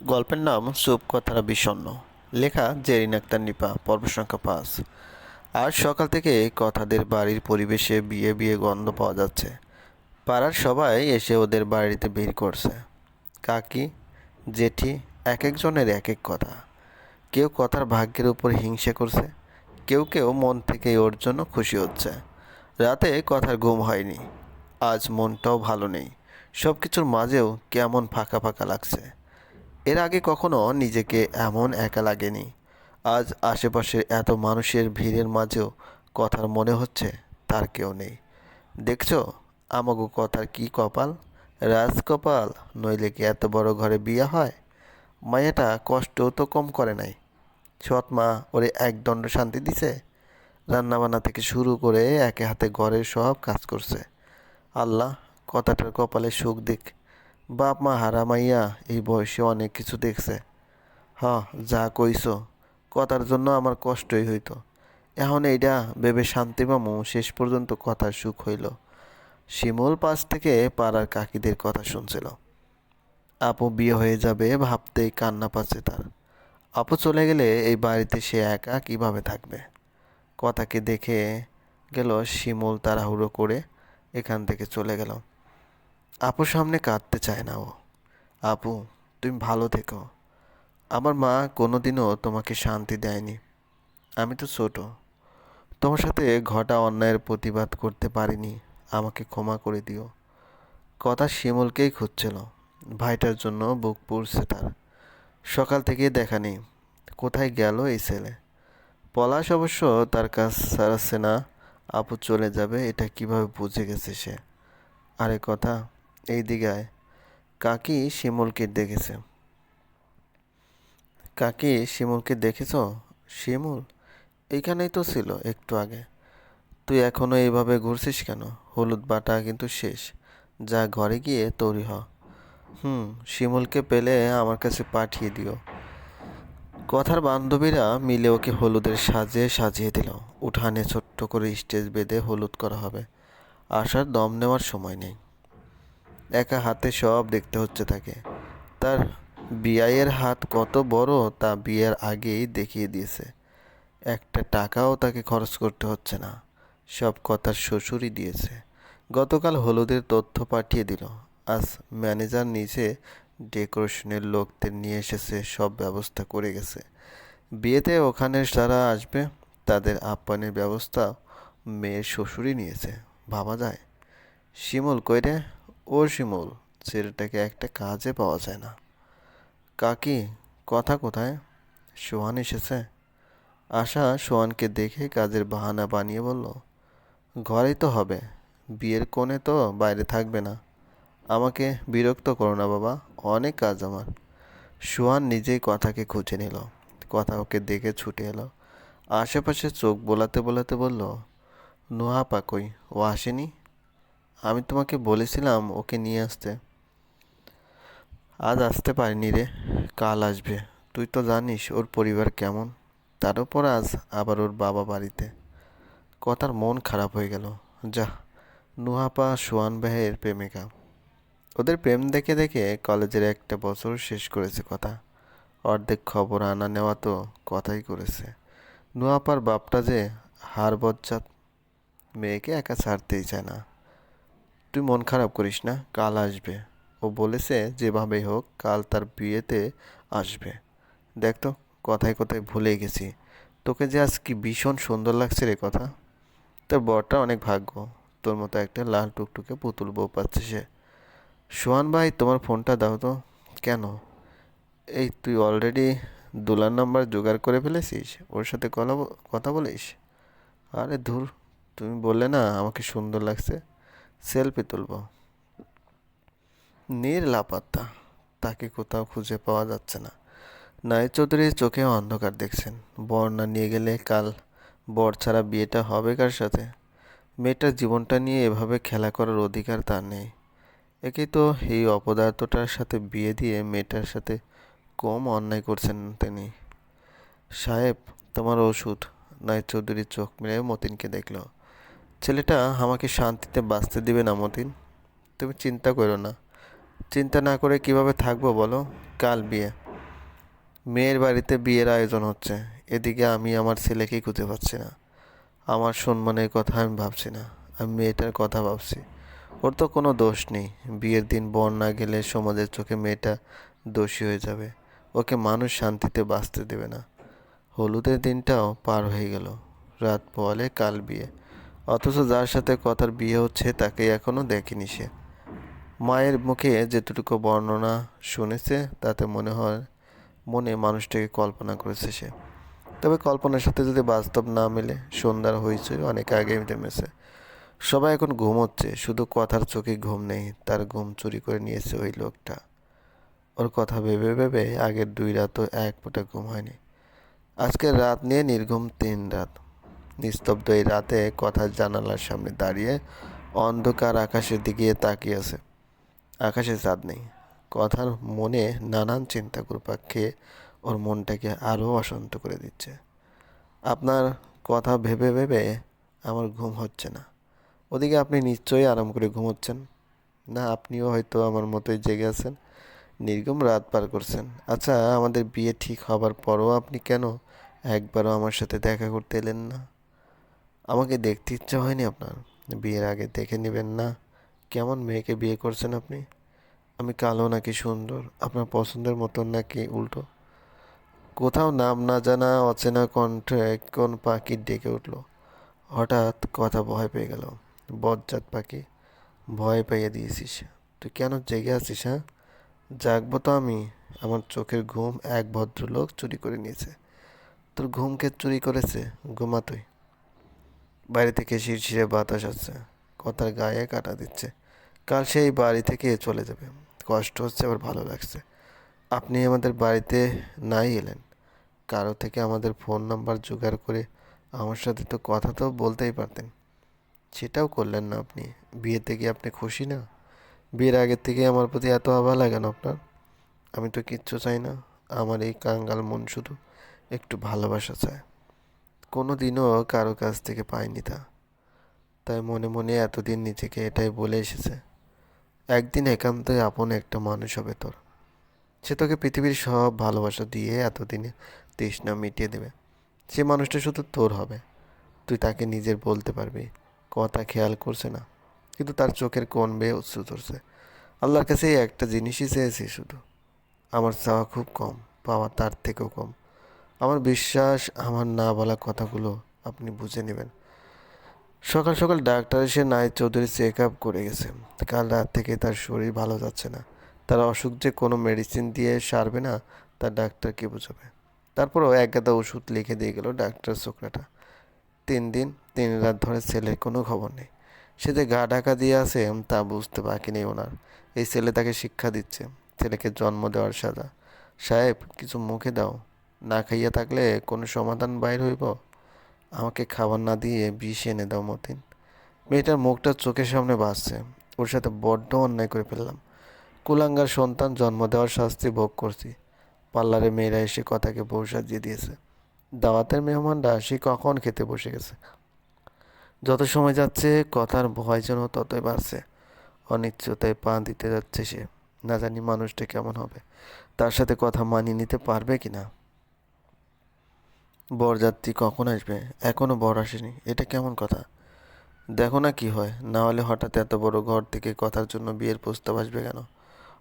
গল্পের নাম চুপ কথারা বিষণ্ণ। লেখা জেরিন আক্তার নিপা, পর্ব সংখ্যা পাঁচ। আজ সকাল থেকে কথাদের বাড়ির পরিবেশে বিয়ে বিয়ে গন্ধ পাওয়া যাচ্ছে। পাড়ার সবাই এসে ওদের বাড়িতে ভিড় করছে। কাকি, জেঠি এক একজনের এক এক কথা। কেউ কথার ভাগ্যের উপর হিংসা করছে, কেউ কেউ মন থেকে ওর জন্য খুশি হচ্ছে। রাতে কথার ঘুম হয়নি। আজ মনটাও ভালো নেই। সব কিছুর মাঝেও কেমন ফাঁকা ফাঁকা লাগছে। এর আগে কখনো নিজেকে এমন একা লাগেনি। আজ আশেপাশের এত মানুষের ভিড়ের মাঝেও কথার মনে হচ্ছে, তার কেউ নেই। দেখছ, আমাগো কথার কি কপাল? রাজ কপাল নইলে কি এত বড় ঘরে বিয়ে হয়? মায়াটা কষ্টও তো কম করে নাই। সৎ মা ওরে এক দণ্ড শান্তি দিছে? রান্নাবান্না থেকে শুরু করে একে হাতে ঘরের সব কাজ করছে। আল্লাহ, কথাটার কপালে সুখ দিক। বাপ মা হারা মাইয়া এই বয়সে অনেক কিছু দেখছে। হ যা কইছো, কথার জন্য আমার কষ্টই হইতো। এখন এইটা ভেবে শান্তি পামু শেষ পর্যন্ত কথার সুখ হইল। শিমুল পাশ থেকে পাড়ার কাকিদের কথা শুনছিল। আপু বিয়ে হয়ে যাবে ভাবতেই কান্না পাচ্ছে তার। আপু চলে গেলে এই বাড়িতে সে একা কীভাবে থাকবে? কথাকে দেখে গেল শিমুল তাড়াহুড়ো করে এখান থেকে চলে গেল। আপুর সামনে কাঁদতে চায় না ও। আপু, তুমি ভালো থেকো। আমার মা কোনোদিনও তোমাকে শান্তি দেয়নি। আমি তো ছোট। তোমার সাথে ঘটা অন্যায়ের প্রতিবাদ করতে পারিনি। আমাকে ক্ষমা করে দিও। কথা শিমুলকেই খুঁজছিল, ভাইটার জন্য বুক পুড়ছে তার। সকাল থেকে দেখা নেই। কোথায় গেল এই ছেলে? পলাশ অবশ্য তার কাজ সারাচ্ছে না। আপু চলে যাবে, এটা কীভাবে বুঝে গেছে সে? আরে কথা এই দিঘায় কাকি শিমুলকে দেখেছে। কাকি শিমুলকে দেখেছ? শিমুল এইখানেই তো ছিল একটু আগে। তুই এখনও এইভাবে ঘুরছিস কেন? হলুদ বাটা কিন্তু শেষ। যা ঘরে গিয়ে তৈরি হুম, শিমুলকে পেলে আমার কাছে পাঠিয়ে দিও। কথার বান্ধবীরা মিলে ওকে হলুদের সাজে সাজিয়ে দিল। উঠানে ছোট্ট করে স্টেজ বেঁধে হলুদ করা হবে। আসার দম নেওয়ার সময় নেই। একা হাতে সব দেখতে হচ্ছে তাকে। তার বিয়াইয়ের হাত কত বড় তা বিয়ের আগেই দেখিয়ে দিয়েছে। একটা টাকাও তাকে খরচ করতে হচ্ছে না। সব কথার শ্বশুরই দিয়েছে। গতকাল হলুদের তথ্য পাঠিয়ে দিল। আজ ম্যানেজার নিচে ডেকোরেশনের লোকদের নিয়ে এসেছে, সব ব্যবস্থা করে গেছে। বিয়েতে ওখানে যারা আসবে, তাদের আপ্যায়নের ব্যবস্থা মেয়ের শ্বশুরই নিয়েছে। ভাবা যায়। শিমুল, কই রে? ও ছেলেটাকে একটা কাজে পাওয়া যায় না। কাকি, কথা কোথায়? সোহান এসেছে? আশা সোহানকে দেখে কাজের বাহানা বানিয়ে বলল, ঘরেই তো হবে। বিয়ের কোণে তো বাইরে থাকবে না। আমাকে বিরক্ত করো না বাবা, অনেক কাজ আমার। সোহান নিজেই কথাকে খুঁজে নিল, কথা ওকে দেখে ছুটে এলো। আশেপাশে চোখ বোলাতে বোলাতে বলল নোহা পাকই ও আসেনি? আমি তোমাকে বলেছিলাম ওকে নিয়ে আসতে। আজ আসতে পারিনি রে, কাল আসবে। তুই তো জানিস ওর পরিবার কেমন। তার উপর আজ আবার ওর বাবা বাড়িতে। কথার মন খারাপ হয়ে গেল। যা, নুহাপা, সোয়ান ভাইয়ের প্রেমিকা। ওদের প্রেম দেখে দেখে কলেজের একটা বছর শেষ করেছে কথা। অর্ধেক খবর আনা নেওয়া তো কথাই করেছে। নুয়াপার বাপটা যে হার বজ্জাত মেয়েকে একা ছাড়তেই চায় না। তুই মন খারাপ করিস না, কাল আসবে। ও বলেছে, যেভাবেই হোক, কাল তার বিয়েতে আসবে। দেখ তো, কথায় কথায় ভুলে গেছি। তোকে যে আজ কি ভীষণ সুন্দর লাগছে রে কথা। তোর বরটা অনেক ভাগ্য। তোর মতো একটা লাল টুকটুকে পুতুল বউ পাচ্ছে সে। সোহান ভাই, তোমার ফোনটা দাও তো। কেন? এই, তুই অলরেডি দুলার নাম্বার জোগাড় করে ফেলেছিস? ওর সাথে কথা বলিস? আরে ধুর, তুমি বললে না, আমাকে সুন্দর লাগছে। সেলফি তুলব। নীর লাপাত্তা, তাকে কোথাও খুঁজে পাওয়া যাচ্ছে না। নায় চৌধুরী চোখে অন্ধকার দেখছেন। বর না নিয়ে গেলে কাল বর ছাড়া বিয়েটা হবে কার সাথে? মেয়েটার জীবনটা নিয়ে এভাবে খেলা করার অধিকার তার নেই। একেই তো এই অপদার্থটার সাথে বিয়ে দিয়ে মেয়েটার সাথে কম অন্যায় করছেন তিনি। সাহেব, তোমার ওষুধ। নায় চৌধুরীর চোখ মেরে মতিনকে দেখল। ছেলেটা আমাকে শান্তিতে বাঁচতে দিবে না, মতিন। তুমি চিন্তা করো না। চিন্তা না করে কীভাবে থাকব বলো? কাল বিয়ে। মেয়ের বাড়িতে বিয়ের আয়োজন হচ্ছে। এদিকে আমি আমার ছেলেকেই খুঁজে পাচ্ছি না। আমার সম্মানের কথা আমি ভাবছি না। আমি মেয়েটার কথা ভাবছি। ওর তো কোনো দোষ নেই। বিয়ের দিন বর না গেলে সমাজের চোখে মেয়েটা দোষী হয়ে যাবে। ওকে মানুষ শান্তিতে বাঁচতে দেবে না। হলুদের দিনটাও পার হয়ে গেল। রাত পোয়ালে কাল বিয়ে। অথচ যার সাথে কথার বিয়ে হচ্ছে তাকে এখনও দেখেনি সে। মায়ের মুখে যেটুকু বর্ণনা শুনেছে, তাতে মনে হয়, মনে মানুষটাকে কল্পনা করেছে সে। তবে কল্পনার সাথে যদি বাস্তব না মেলে, সন্ধ্যার হয়েছে অনেক আগে থেমেছে। সবাই এখন ঘুমোচ্ছে, শুধু কথার চোখে ঘুম নেই, তার ঘুম চুরি করে নিয়েছে ওই লোকটা। ওর কথা ভেবে ভেবে আগের দুই রাতও এক ফোঁটা ঘুম হয়নি। আজকের রাত নিয়ে নির্ঘুম তিন রাত। নিস্তব্ধ এই রাতে কথার জানালার সামনে দাঁড়িয়ে অন্ধকার আকাশের দিকে তাকিয়ে আছে। আকাশে চাঁদ নেই। কথার মনে নানান চিন্তা ঘুরপাক খেয়ে ওর মনটাকে আরও অশান্ত করে দিচ্ছে। আপনার কথা ভেবে ভেবে আমার ঘুম হচ্ছে না। ওদিকে আপনি নিশ্চয়ই আরাম করে ঘুমোচ্ছেন। না, আপনিও হয়তো আমার মতোই জেগে আছেন। নির্গম রাত পার করছেন। আচ্ছা আমাদের বিয়ে ঠিক হবার পরও আপনি কেন একবারও আমার সাথে দেখা করতে এলেন না? আমাকে দেখতে ইচ্ছা হয়নি আপনার। বিয়ের আগে দেখে নেবেন না। কেমন মেয়েকে বিয়ে করছেন আপনি? আমি কালো নাকি সুন্দর? আপনার পছন্দের মতন নাকি উল্টো? কোথাও নাম না জানা অচেনা কণ্ঠে কোন পাখি ডেকে উঠল। হঠাৎ কথা ভয় পেয়ে গেল। বজ্জাত পাখি। ভয় পাইয়ে দিয়েছিস। তুই কেন জেগে আছিস হ্যাঁ? জাগবো তো আমি। আমার চোখের ঘুম এক ভদ্রলোক চুরি করে নিয়েছে। তোর ঘুমকে চুরি করেছে? ঘুমা তুই। বাইরে থেকে শিরশিরে বাতাস আসছে। কথার গায়ে কাটা দিচ্ছে। কাল সেই বাড়ি থেকে চলে যাবে। কষ্ট হচ্ছে, আবার ভালো লাগছে। আপনি আমাদের বাড়িতে নাই এলেন। কারও থেকে আমাদের ফোন নাম্বার জোগাড় করে আমার সাথে তো কথা তো বলতেই পারতেন। সেটাও করলেন না আপনি। বিয়েতে কি আপনি খুশি না? বিয়ের আগের থেকে আমার প্রতি এত অবহেলা কেন আপনার? আমি তো কিচ্ছু চাই না। আমার এই কাঙ্গাল মন শুধু একটু ভালোবাসা চায়। কোনো দিনও কারও কাছ থেকে পাইনি তা। তাই মনে মনে এতদিন নিজেকে এটাই বলে এসেছে, একদিন একান্তই আপন একটা মানুষ হবে তোর। সে তোকে পৃথিবীর সব ভালোবাসা দিয়ে এতদিনে তৃষ্ণা মিটিয়ে দেবে। সে মানুষটা শুধু তোর হবে। তুই তাকে নিজের বলতে পারবি, কথা খেয়াল করছে না, কিন্তু তার চোখের কোন বেয়ে উৎসু ধরছে। আল্লাহর কাছে এই একটা জিনিসই চেয়েছি শুধু, আমার চাওয়া খুব কম, পাওয়া তার থেকেও কম। আমার বিশ্বাস, আমার না বলা কথাগুলো আপনি বুঝে নেবেন। সকাল সকাল ডাক্তার এসে নাইট চৌধুরী চেক আপ করে গেছে। কাল রাত থেকে তার শরীর ভালো যাচ্ছে না। তার অসুখ যে কোনো মেডিসিন দিয়ে সারবে না তার ডাক্তার ডাক্তারকে বোঝাবে? তারপরও এক গাদা ওষুধ লিখে দিয়ে গেল ডাক্তার ছোকরাটা। তিন দিন, তিন রাত ধরে ছেলের কোনো খবর নেই। সে যে গা ঢাকা দিয়ে আছে, তা বুঝতে বাকি নেই ওনার। এই ছেলে তাকে শিক্ষা দিচ্ছে। ছেলেকে জন্ম দেওয়ার সাজা। সাহেব, কিছু মুখে দাও। না খাইয়া থাকলে কোনো সমাধান বাইর হইব? আমাকে খাবার না দিয়ে বিষ এনে দাও মতিন। মেয়েটার মুখটা চোখের সামনে বাসছে ওর সাথে বড্ড অন্যায় করে ফেললাম। কুলাঙ্গার সন্তান জন্ম দেওয়ার শাস্তি ভোগ করছি। পার্লারে মেয়েরা এসে কথাকে বউ সাজিয়ে দিয়েছে। দাওয়াতের মেহমানরা সে কখন খেতে বসে গেছে? যত সময় যাচ্ছে, কথার ভয় যেন ততই বাড়ছে। অনিশ্চয়তায় পা দিতে যাচ্ছে সে। না জানি মানুষটা কেমন হবে। তার সাথে কথা মানিয়ে নিতে পারবে কি না বরযাত্রী কখন আসবে? এখনও বর আসেনি। এটা কেমন কথা? দেখো না কি হয়। না হলে হঠাৎ এত বড় ঘর থেকে কথার জন্য বিয়ের প্রস্তাব আসবে কেন?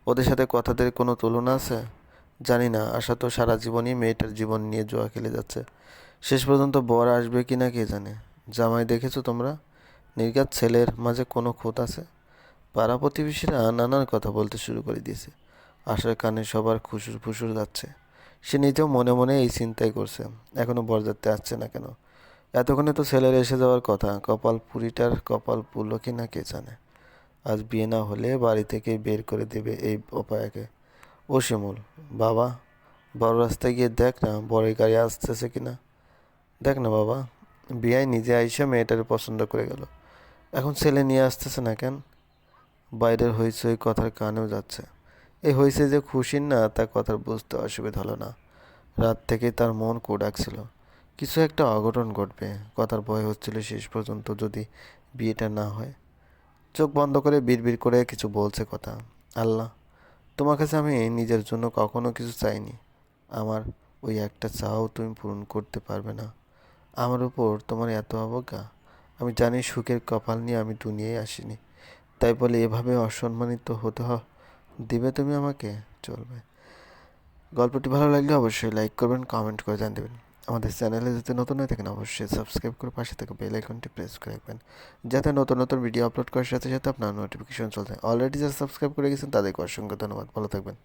ওদের সাথে কথাদের কোনো তুলনা আছে? জানি না। আশা তো সারা জীবনই মেয়েটার জীবন নিয়ে জোয়া খেলে যাচ্ছে। শেষ পর্যন্ত বর আসবে কি না কে জানে? জামাই দেখেছ তোমরা? নির্গাত ছেলের মাঝে কোনো খুঁত আছে? পাড়া প্রতিবেশীরা নানান কথা বলতে শুরু করে দিয়েছে। আশার কানে সবার খুশুর ফুসুর যাচ্ছে। সে নিজেও মনে মনে এই চিন্তাই করছে এখনও বরযাত্রী আসছে না কেন? এতক্ষণে তো ছেলের এসে যাওয়ার কথা, কপাল পুরিটার কপাল পুরলো কি না কে জানে? আজ বিয়ে না হলে বাড়ি থেকে বের করে দেবে এই অপায়াকে। ও শিমুল, বাবা, বড় রাস্তায় গিয়ে দেখ না বড়ের গাড়ি আসতেছে কি না। দেখ না বাবা, বিয়ায় নিজে আইসা মেয়েটার পছন্দ করে গেল। এখন ছেলে নিয়ে আসতেছে না কেন? বাইরের হইচই কথার কানেও যাচ্ছে। এই হয়েছে যে খুশির না তা কথার বুঝতে অসুবিধা হলো না। রাত থেকে তার মন কোডাকছিল কিছু একটা অঘটন ঘটবে, কথার ভয় হচ্ছিল শেষ পর্যন্ত যদি বিয়েটা না হয়। চোখ বন্ধ করে বিড়বিড় করে কিছু বলছে কথা। আল্লাহ, তোমার কাছে আমি নিজের জন্য কখনো কিছু চাইনি। আমার ওই একটা চাও তুমি পূরণ করতে পারবে না। আমার উপর তোমার এত অবজ্ঞা। আমি জানি সুখের কপাল নিয়ে আমি দুনিয়ায় আসিনি। তাই বলে এভাবে অসম্মানিত হতে হ দিবে তুমি আমাকে? চলবে। গল্পটি ভালো লাগলে অবশ্যই লাইক করবেন কমেন্ট করে জান দেবেন আমাদের চ্যানেলে যদি নতুন হয়ে থাকেন, অবশ্যই সাবস্ক্রাইব করে পাশে থেকে বেল আইকনটি প্রেস করে রাখবেন। যাতে নতুন নতুন ভিডিও আপলোড করার সাথে সাথে আপনার নোটিফিকেশন চলতে অলরেডি যারা সাবস্ক্রাইব করে গেছেন, তাদেরকে অসংখ্য ধন্যবাদ। ভালো থাকবেন।